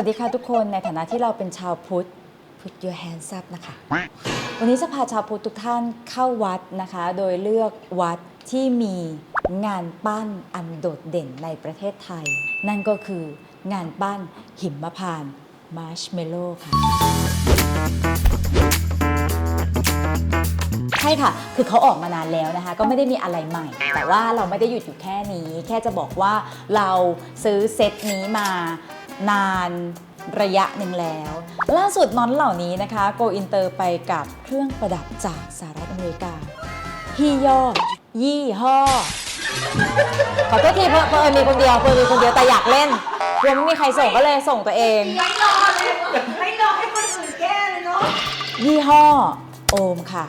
วัสดีค่ะทุกคนในฐานะที่เราเป็นชาวพุทธ put your hands up นะคะ วันนี้จะพาชาวพุทธทุกท่านเข้าวัดนะคะ โดยเลือกวัดที่มีงานปั้นอันโดดเด่นในประเทศไทย นั่นก็คืองานปั้นหิมพานต์มาร์ชเมลโล่ค่ะ ใช่ค่ะ คือเขาออกมานานแล้วนะคะ ก็ไม่ได้มีอะไรใหม่ แต่ว่าเราไม่ได้หยุดอยู่แค่นี้ แค่จะบอกว่าเราซื้อเซตนี้มา นานระยะหนึ่งแล้ว ล่าสุดนอนเหล่านี้นะคะ โกอินเตอร์ไปกับเครื่องประดับจากสหรัฐอเมริกายี่ย่อยี่ห้อขอโทษทีเพื่อนเพื่อนมีคนเดียวเพื่อนมีคนเดียวแต่อยากเล่นกลัวไม่มีใครส่งก็เลยส่งตัวเอง ไม่รอเลยไม่รอให้คนอื่นแก้เลยเนาะยี่ห้อ โอมค่ะ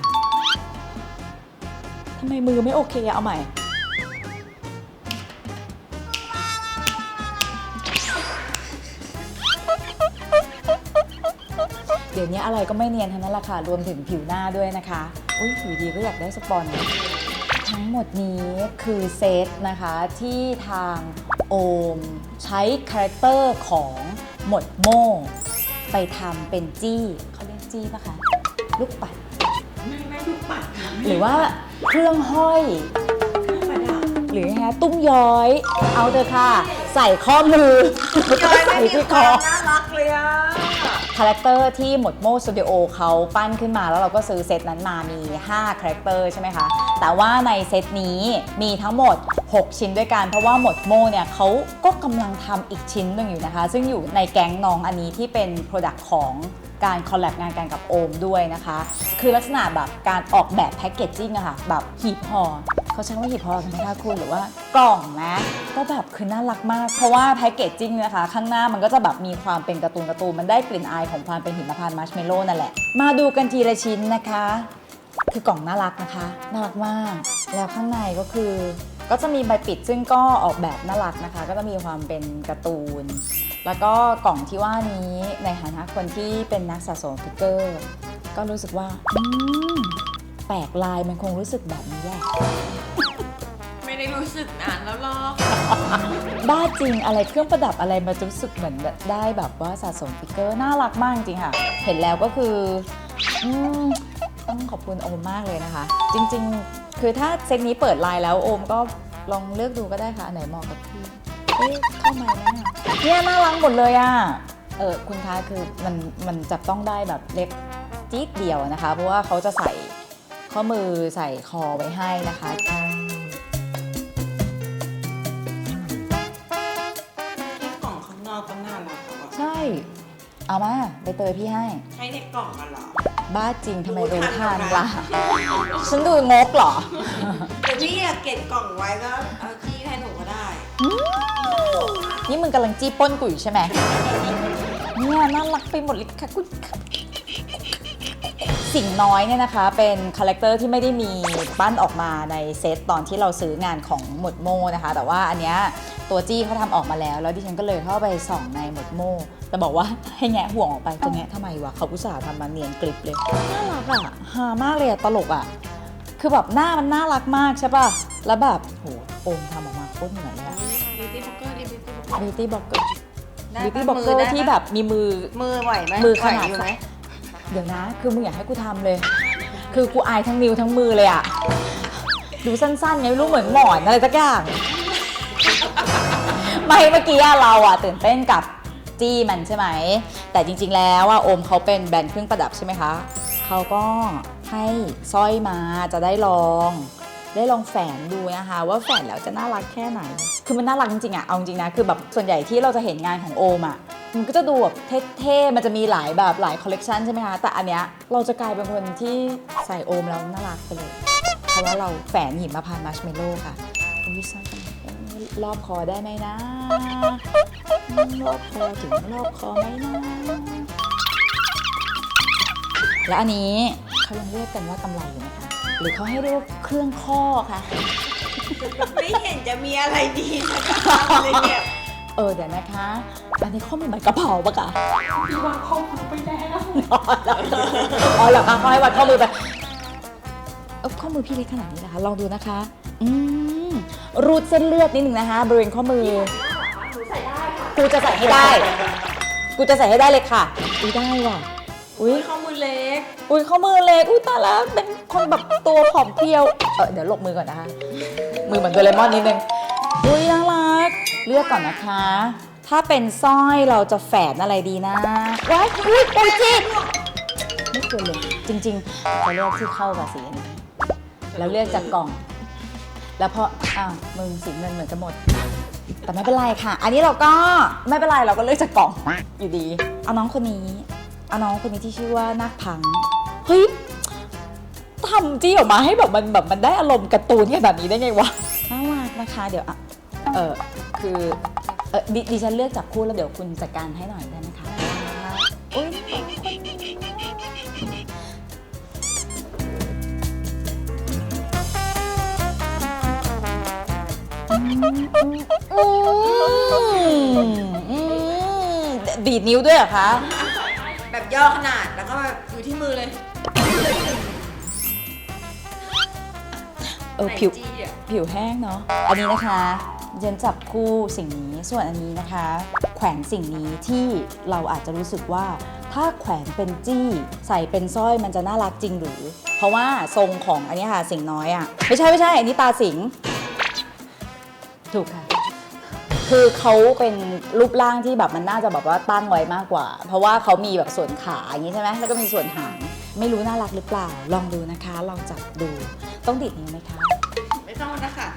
ทำไมมือไม่โอเคอะเอาใหม่ ดี๋ยวนี้อะไรก็ไม่เนียนทั้งนั้นแหละค่ะ รวมถึงผิวหน้าด้วยนะคะ อุ้ยอยู่ดีก็อยากได้สปอน ทั้งหมดนี้คือเซตนะคะที่ทางโอมใช้คาแรคเตอร์ของหมดโม่ไปทำเป็นจี้เขาเรียกจี้ปะคะ ลูกปัด ไม่ไม่ดูปัดค่ะหรือว่าเครื่องห้อย เครื่องประดับ หรือไงตุ้มย้อย เอาเถอะค่ะ ใส่ข้อมือใส่ที่คอ น่ารักเลยอะคาแรคเตอร์ที่หมดโมสตูดิโอเขาปั้นขึ้นมาแล้วเราก็ซื้อเซตนั้นมามี 5 คาแรคเตอร์ใช่ไหมคะ แต่ว่าในเซตนี้มีทั้งหมด 6 ชิ้นด้วยกัน เพราะว่าหมดโมเนี่ยเขาก็กำลังทำอีกชิ้นหนึ่งอยู่นะคะ ซึ่งอยู่ในแก๊งน้องอันนี้ที่เป็นโปรดักต์ของการคอลแลบงานกันกับโอมด้วยนะคะ คือลักษณะแบบการออกแบบแพคเกจจิ้งอะค่ะแบบหีบห่อ เขาใช้คำว่าหีบห่อธรรมชาติคุณหรือว่ากล่องนะก็แบบคือน่ารักมาก เพราะว่าแพคเกจจิ้งนะคะ ข้างหน้ามันก็จะแบบมีความเป็นการ์ตูนการ์ตูนมันได้กลิ่นอายของความเป็นหิมพานต์มัชเมลโล่นั่นแหละ มาดูกันทีละชิ้นนะคะ คือกล่องน่ารักนะคะ น่ารักมาก แล้วข้างในก็คือ ก็จะมีใบปิดซึ่งก็ออกแบบน่ารักนะคะ ก็จะมีความเป็นการ์ตูน แล้วก็กล่องที่ว่านี้ในฐานะคนที่เป็นนักสะสมฟิกเกอร์ ก็รู้สึกว่าอืม ปลกลายมันคงรู้สึกแบบนี้แหละไม่ได้รู้สึกนานแล้วหรอกบ้าจริงอะไรเครื่องประดับอะไรมารู้สึกเหมือนแบบได้แบบว่าสะสมฟิกเกอร์น่ารักมากจริงค่ะ เห็นแล้วก็คืออืมต้องขอบคุณโอมมากเลยนะคะ จริงๆ คือถ้าเซตนี้เปิดไลน์แล้วโอมก็ลองเลือกดูก็ได้ค่ะอันไหนเหมาะกับพี่เอ๊ะเข้ามาแล้วเนี่ยเนี่ยน่ารักหมดเลยอะเออคุณคะคือมันมันจับต้องได้แบบเล็บจี๊ดเดียวนะคะ เพราะว่าเขาจะใส่ ข้อมือใส่คอไว้ให้นะคะแค่กล่องข้างนอกก็น่ารักแล้วอะใช่ เอามาใบเตยพี่ให้ให้ในกล่องมาเหรอบ้าจริงทำไมรู้รู้ทัทันนแล้วนะล่ะ ฉันดูงกเหรอ แต่พี่อยากเก็บกล่องไว้ก็เอาที่ให้หนูก็ได้ นี่มึงกำลังจี้ป้นกูอยู่ใช่ไหมเนี่ยน่ารักไปหมดเลยค่ะคุณค่ะ สิ่งน้อยเนี่ยนะคะเป็นคาแรคเตอร์ที่ไม่ได้มีปั้นออกมาในเซตตอนที่เราซื้องานของหมดโมนะคะ แต่ว่าอันเนี้ยตัวจี้เขาทำออกมาแล้ว แล้วดิฉันก็เลยเข้าไปส่องในหมดโมแต่บอกว่าให้แงะห่วงออกไปจะแงะทำไมวะเขาอุตส่าห์ทำมาเนียนกริบเลยน่ารักอะฮามากเลยอะตลกอะคือแบบหน้ามันน่ารักมากใช่ป่ะแล้วแบบโหโอมทำออกมาโคตรเหมือนเลยอะบิวตี้บ็อกเกอร์ดิบิวตี้บ็อกเกอร์ beauty blogger beauty blogger ที่แบบมีมือมือไหวไหมมือขนาดไหวอยู่ไหม เดี๋ยวนะ คือมึงอยากให้กูทำเลย คือกูอายทั้งนิ้วทั้งมือเลยอะดูสั้นๆไงไม่รู้เหมือนหมอนอะไรสักอย่าง ไม่เมื่อกี้อะเราอะตื่นเต้นกับจี้มันใช่ไหม แต่จริงๆแล้วอะโอมเขาเป็นแบรนด์เครื่องประดับใช่ไหมคะ เขาก็ให้สร้อยมาจะได้ลอง ได้ลองแฝนดูนะคะ ว่าแฝนแล้วจะน่ารักแค่ไหน คือมันน่ารักจริงๆอะเอาจริงๆนะคือแบบส่วนใหญ่ที่เราจะเห็นงานของโอมอะ มันก็จะดูแบบเท่ๆ มันจะมีหลายแบบหลายคอลเลกชันใช่ไหมคะ แต่อันเนี้ยเราจะกลายเป็นคนที่ใส่โอมแล้วน่ารักไปเลย เพราะว่าเราแฝนหิมพานมัชเมลโล่ค่ะอุ้ยสั้นจังรอบคอได้ไหมนะ รอบคอถึงรอบคอไหมนะ และอันนี้เขายังเรียกกันว่ากำไรอยู่นะคะ หรือเขาให้เรียกว่าเครื่องข้อค่ะไม่เห็นจะมีอะไรดีสักอย่างเลยเนี่ย เออเดี๋ยวนะคะ อันนี้ข้อมือเหมือนกระเพราปะคะพี่วางข้อมือไปแล้วอ๋อเหรอคะเขาให้วัดข้อมือไปเออข้อมือพี่เล็กขนาดนี้นะคะ ลองดูนะคะ อืมรูดเส้นเลือดนิดนึงนะคะ บริเวณข้อมือ หนูใส่ได้ค่ะกูจะใส่ให้ได้ กูจะใส่ให้ได้เลยค่ะ อุ้ยได้ว่ะ อุ้ย ข้อมือเล็ก อุ้ยข้อมือเล็ก อุ้ยตายแล้ว เป็นคนแบบตัวผอมเพรียว เออเดี๋ยวหลบมือก่อนนะคะ มือเหมือนโดเรมอนนิดนึง อุ้ยน่ารัก เลือกก่อนนะคะ ถ้าเป็นสร้อยเราจะแฝดอะไรดีนะว้ายอุ้ยโอ้ยจิไม่ควรเลยจริงๆจะเลือกที่เข้ากับสีอันนี้แล้วเลือกจากกล่อง แล้วพออ้าวมึงสีเงินเหมือนจะหมด แต่ไม่เป็นไรค่ะ อันนี้เราก็ไม่เป็นไรเราก็เลือกจากกล่องอยู่ดี เอาน้องคนนี้ เอาน้องคนนี้ที่ชื่อว่านาคพังเฮ้ยทำจี้ออกมาให้แบบมันแบบมันได้อารมณ์การ์ตูนขนาดนี้ได้ไงวะน่ารักนะคะ เดี๋ยวอะเออ คือเออดดิฉันเลือกจับคู่แล้วเดี๋ยวคุณจัดการให้หน่อยได้ไหมคะอุ้ยน้องคนนี้อืมอืมดีดนิ้วด้วยเหรอคะ แบบย่อขนาดแล้วก็แบบอยู่ที่มือเลยเออผิว ไหนจี้อะ ผิวแห้งเนาะ อันนี้นะคะ เจนจับคู่สิ่งนี้ ส่วนอันนี้นะคะ แขวนสิ่งนี้ที่เราอาจจะรู้สึกว่า ถ้าแขวนเป็นจี้ใส่เป็นสร้อยมันจะน่ารักจริงหรือ เพราะว่าทรงของอันนี้ค่ะสิ่งน้อยอะ่ะไม่ใช่ไม่ใช่อันนี้ตาสิง ถูกค่ะ คือเขาเป็นรูปร่างที่แบบมันน่าจะแบบว่าตั้งไว้มากกว่า เพราะว่าเขามีแบบส่วนขาอย่างนี้ใช่ไหมแล้วก็มีส่วนหางไม่รู้น่ารักหรือเปล่า ลองดูนะคะ ลองจับดูต้องดิดนิ้วไหมคะ ไม่ต้องนะคะ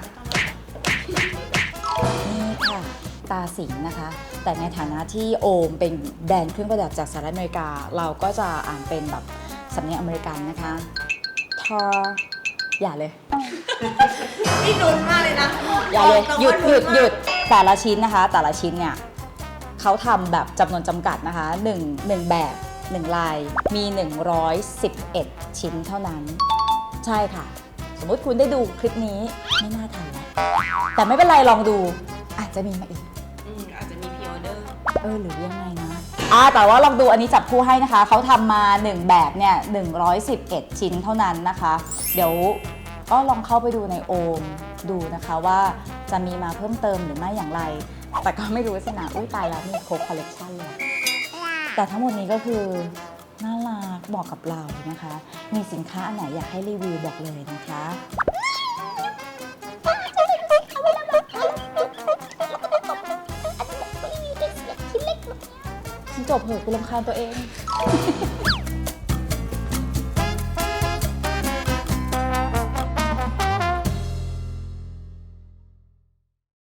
ตาสิงห์นะคะ แต่ในฐานะที่โอมเป็นแบรนด์เครื่องประดับจากสหรัฐอเมริกา เราก็จะอ่านเป็นแบบสำเนียงอเมริกันนะคะทออย่าเลย นี่ลุ้นมากเลยนะอย่าเลยบอกหยุดว่าหยุดลุ้นมากหยุดแต่ละชิ้นนะคะ แต่ละชิ้นเนี่ยเขาทำแบบจำนวนจำกัดนะคะ1 1แบบ 1 ลายมี 111 ชิ้นเท่านั้น ใช่ค่ะ สมมุติคุณได้ดูคลิปนี้ไม่น่าทันแล้วแต่ไม่เป็นไรลองดูอาจจะมีมาอีก เออหรือยังไงนะอ่าแต่ว่าลองดูอันนี้จับคู่ให้นะคะ เขาทำมา 1 แบบเนี่ย111 ชิ้นเท่านั้นนะคะ เดี๋ยวก็ลองเข้าไปดูในโอมดูนะคะว่าจะมีมาเพิ่มเติมหรือไม่อย่างไร แต่ก็ไม่รู้สินะอุ้ยตายแล้วมีโคคอลเลกชันเลยแต่ทั้งหมดนี้ก็คือน่ารักเหมาะกับเรานะคะ มีสินค้าอันไหนอยากให้รีวิวบอกเลยนะคะ จบเหอะกูรำคาญตัวเอง